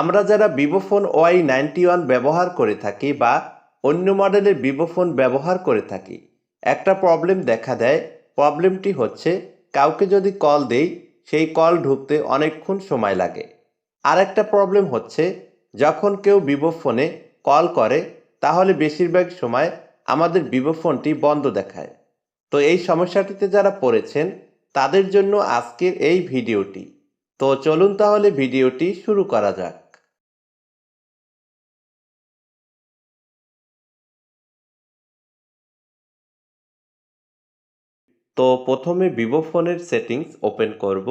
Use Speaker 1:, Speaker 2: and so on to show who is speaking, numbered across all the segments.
Speaker 1: আমরা যারা Vivo phone Y ninety one ব্যবহার করে থাকি বা অন্য মডেলের ভিভো ফোন ব্যবহার করে থাকি, একটা প্রবলেম দেখা দেয়। প্রবলেমটি হচ্ছে, কাউকে যদি কল দেই, সেই কল ঢুকতে অনেকক্ষণ সময় লাগে। আর একটা প্রবলেম হচ্ছে, যখন কেউ ভিভো ফোনে কল করে, তাহলে বেশিরভাগ সময় আমাদের ভিভো ফোনটি বন্ধ দেখায়। তো এই সমস্যাটিতে যারা পড়েছেন, তাদের জন্য আজকের এই ভিডিওটি। তো চলুন তাহলে ভিডিওটি শুরু করা যাক। তো প্রথমে ভিভো ফোনের সেটিংস ওপেন করব।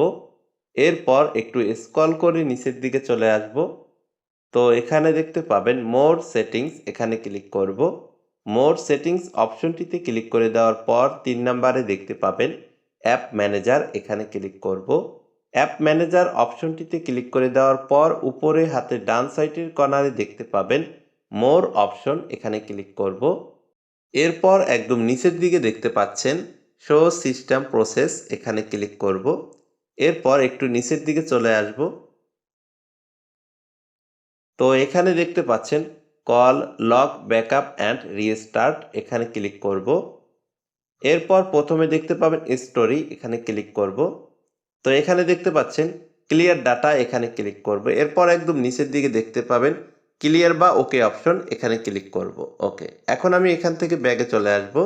Speaker 1: এরপর একটু স্ক্রল করে নিচের দিকে চলে আসব। তো এখানে দেখতে পাবেন মোর সেটিংস এখানে ক্লিক করব। মোর সেটিংস অপশনটিতে ক্লিক করে দেওয়ার পর তিন নম্বরে দেখতে পাবেন অ্যাপ ম্যানেজার এখানে ক্লিক করব। অ্যাপ ম্যানেজার অপশনটিতে ক্লিক করে দেওয়ার পর উপরে হাতের ডান সাইডের কর্নারে দেখতে পাবেন মোর অপশন এখানে ক্লিক করব। এরপর একদম নিচের দিকে দেখতে পাচ্ছেন শো সিস্টেম প্রসেস এখানে ক্লিক করব। এরপর একটু নিচের দিকে চলে আসব। তো এখানে দেখতে পাচ্ছেন call lock backup and restart এখানে ক্লিক করব। এরপর প্রথমে দেখতে পাবেন স্টোরি এখানে ক্লিক করব। তো এখানে দেখতে পাচ্ছেন ক্লিয়ার ডাটা এখানে ক্লিক করব। এরপর একদম নিচের দিকে দেখতে পাবেন ক্লিয়ার বা ওকে অপশন এখানে ক্লিক করব। ওকে এখন আমি এখান থেকে ব্যাগে চলে আসব।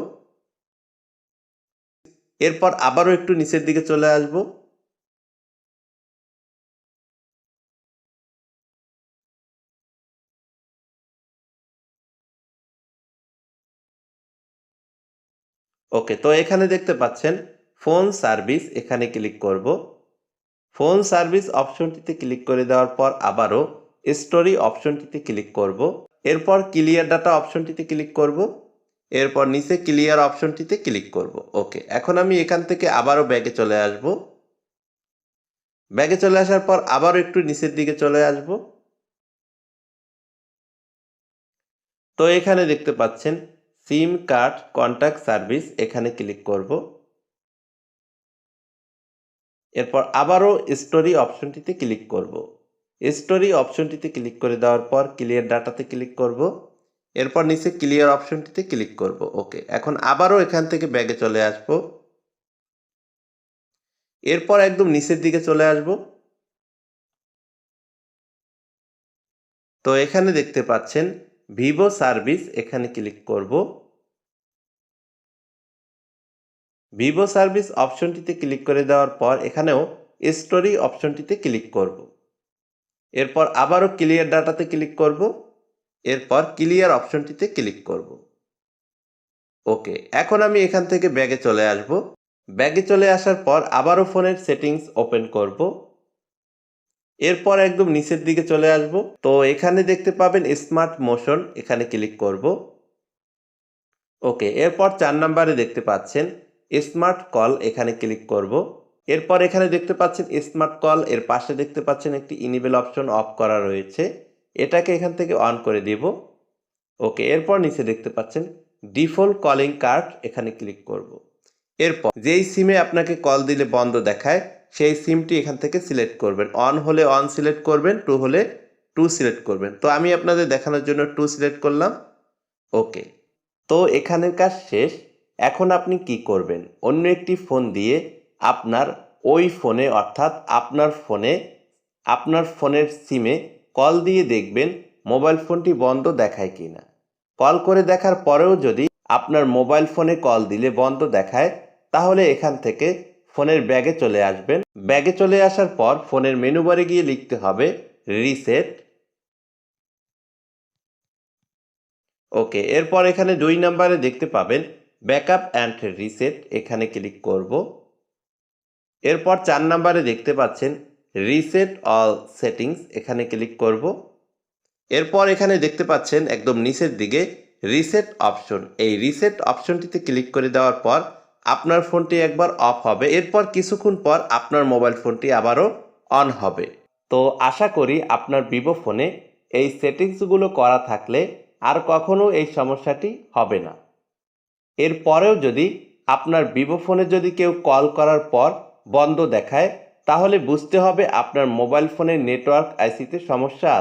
Speaker 1: এরপর আবারও একটু নিচের দিকে চলে আসব। ওকে, তো এখানে দেখতে পাচ্ছেন, ফোন সার্ভিস এখানে ক্লিক করব। ফোন সার্ভিস অপশনটিতে ক্লিক করে দেওয়ার পর আবারও স্টোরি অপশনটিতে ক্লিক করব। এরপর ক্লিয়ার ডাটা অপশনটিতে ক্লিক করব। এরপর নিচে ক্লিয়ার অপশনটিতে ক্লিক করব। ওকে এখন আমি এখান থেকে আবারও ব্যাগে চলে আসব। ব্যাগে চলে আসার পর আবারও একটু নিচের দিকে চলে আসব। তো এখানে দেখতে পাচ্ছেন সিম কার্ড কন্ট্যাক্ট সার্ভিস এখানে ক্লিক করব। এরপর আবারও স্টোরি অপশনটিতে ক্লিক করব। স্টোরি অপশনটিতে ক্লিক করে দেওয়ার পর ক্লিয়ার ডাটাতে ক্লিক করব। এরপর নিচে ক্লিয়ার অপশনটিতে ক্লিক করব। ওকে এখন আবারও এখান থেকে ব্যাগে চলে আসব। এরপর একদম নিচের দিকে চলে আসব। তো এখানে দেখতে পাচ্ছেন, ভিভো সার্ভিস এখানে ক্লিক করব। ভিভো সার্ভিস অপশনটিতে ক্লিক করে দেওয়ার পর এখানেও স্টোরি অপশনটিতে ক্লিক করব। এরপর আবারও ক্লিয়ার ডাটাতে ক্লিক করব। এরপর ক্লিয়ার অপশনটিতে ক্লিক করব। ওকে এখন আমি এখান থেকে ব্যাগে চলে আসব। ব্যাগে চলে আসার পর আবারও ফোনের সেটিংস ওপেন করব। এরপর একদম নিচের দিকে চলে আসব। তো এখানে দেখতে পাবেন স্মার্ট মোশন এখানে ক্লিক করব। ওকে এরপর চার নাম্বারে দেখতে পাচ্ছেন স্মার্ট কল এখানে ক্লিক করব। এরপর এখানে দেখতে পাচ্ছেন স্মার্ট কল এর পাশে দেখতে পাচ্ছেন একটি ইনিবেল অপশন অফ করা রয়েছে। এটাকে এখান থেকে অন করে দিব। ওকে এরপর নিচে দেখতে পাচ্ছেন ডিফল্ট কলিং কার্ড এখানে ক্লিক করব। এরপর যেই সিমে আপনাকে কল দিলে বন্ধ দেখায়, সেই সিমটি এখান থেকে সিলেক্ট করবেন। অন হলে অন সিলেক্ট করবেন টু হলে টু সিলেক্ট করবেন। তো আমি আপনাদের দেখানোর জন্য টু সিলেক্ট করলাম। ওকে তো এখানের কাজ শেষ। এখন আপনি কি করবেন? অন্য একটি ফোন দিয়ে আপনার ওই ফোনে অর্থাৎ আপনার ফোনে আপনার ফোনের সিমে কল দিয়ে দেখবেন মোবাইল ফোনটি বন্ধ দেখায় কি না কল করে দেখার পরেও যদি আপনার মোবাইল ফোনে কল দিলে বন্ধ দেখায়, তাহলে এখান থেকে ফোনের ব্যাগে চলে আসবেন। ব্যাগে চলে আসার পর ফোনের মেনু বারে গিয়ে লিখতে হবে রিসেট। ওকে, এরপর এখানে দুই নাম্বারে দেখতে পাবেন ব্যাকআপ অ্যান্ড রিসেট। এখানে ক্লিক করব। এরপর চার নাম্বারে দেখতে পাচ্ছেন রিসেট অল সেটিংস, এখানে ক্লিক করব। এরপর এখানে দেখতে পাচ্ছেন একদম নিচের দিকে রিসেট অপশন। এই রিসেট অপশনটিতে ক্লিক করে দেওয়ার পর আপনার ফোনটি একবার অফ হবে। এরপর কিছুক্ষণ পর আপনার মোবাইল ফোনটি আবারও অন হবে। তো আশা করি আপনার ভিভো ফোনে এই সেটিংসগুলো করা থাকলে আর কখনো এই সমস্যাটি হবে না। এরপরেও যদি আপনার ভিভো ফোনে যদি কেউ কল করার পর বন্ধ দেখায় তাহলে বুঝতে হবে আপনার মোবাইল ফোনের নেটওয়ার্ক আইসিতে সমস্যা